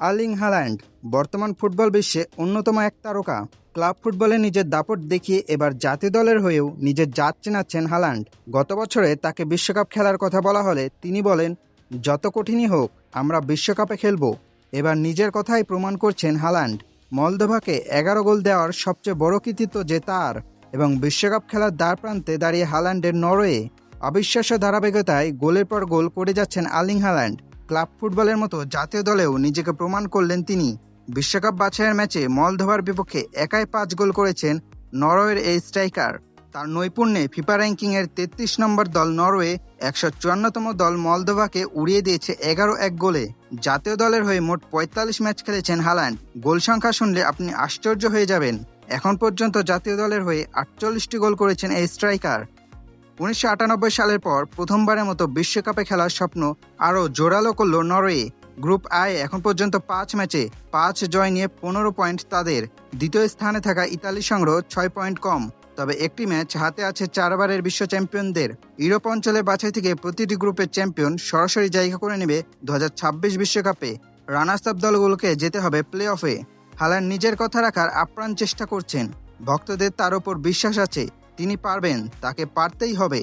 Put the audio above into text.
Erling Haaland বর্তমান football বিশ্বে অন্যতম এক তারকা। ক্লাব ফুটবলে নিজের দাপট দেখিয়ে এবার জাতীয় দলের হয়েও নিজের জাত চেনাচ্ছেন হাল্যান্ড গত বছরে তাকে বিশ্বকাপ খেলার কথা বলা হলে তিনি বলেন, যত কঠিনই হোক, আমরা বিশ্বকাপে খেলব। এবার নিজের কথাই প্রমাণ করছেন হাল্যান্ড মলদোভাকে এগারো গোল দেওয়ার সবচেয়ে বড় কৃতিত্ব যে তার, এবং বিশ্বকাপ খেলার দ্বার প্রান্তে দাঁড়িয়ে হাল্যান্ডের নরওয়ে। অবিশ্বাস্য ধারাবাহিকতায় গোলের পর গোল করে যাচ্ছেন আর্লিং হাল্যান্ড ক্লাব ফুটবলের মতো জাতীয় দলেও নিজেকে প্রমাণ করলেন তিনি। বিশ্বকাপ বাছাইয়ের ম্যাচে মলদোভার বিপক্ষে একাই পাঁচ গোল করেছেন নরওয়ের এই স্ট্রাইকার। তার নৈপুণ্যে ফিফা র্যাঙ্কিংয়ের তেত্রিশ নম্বর দল নরওয়ে একশো চুয়ান্নতম দল মলদোভাকে উড়িয়ে দিয়েছে এগারো এক গোলে। জাতীয় দলের হয়ে মোট পঁয়তাল্লিশ ম্যাচ খেলেছেন হাল্যান্ড গোল সংখ্যা শুনলে আপনি আশ্চর্য হয়ে যাবেন। এখন পর্যন্ত জাতীয় দলের হয়ে আটচল্লিশটি গোল করেছেন এই স্ট্রাইকার। উনিশশো আটানব্বই সালের পর প্রথমবারের মতো বিশ্বকাপে খেলার স্বপ্ন আরও জোরালো করল নরওয়ে। গ্রুপ আই এখন পর্যন্ত পাঁচ ম্যাচে পাঁচ জয় নিয়ে পনেরো পয়েন্ট তাদের। দ্বিতীয় স্থানে থাকা ইতালি সংগ্রহ ছয় পয়েন্ট কম। তবে একটি ম্যাচ হাতে আছে চারবারের বিশ্ব চ্যাম্পিয়নদের। ইউরোপ অঞ্চলে বাছাই থেকে প্রতিটি গ্রুপের চ্যাম্পিয়ন সরাসরি জায়গা করে নেবে দু বিশ্বকাপে। রানার্স আপ দলগুলোকে যেতে হবে প্লে অফে হালান নিজের কথা রাখার আপ্রাণ চেষ্টা করছেন। ভক্তদের তার ওপর বিশ্বাস আছে। তিনি পারবেন তাকে পারতেই হবে।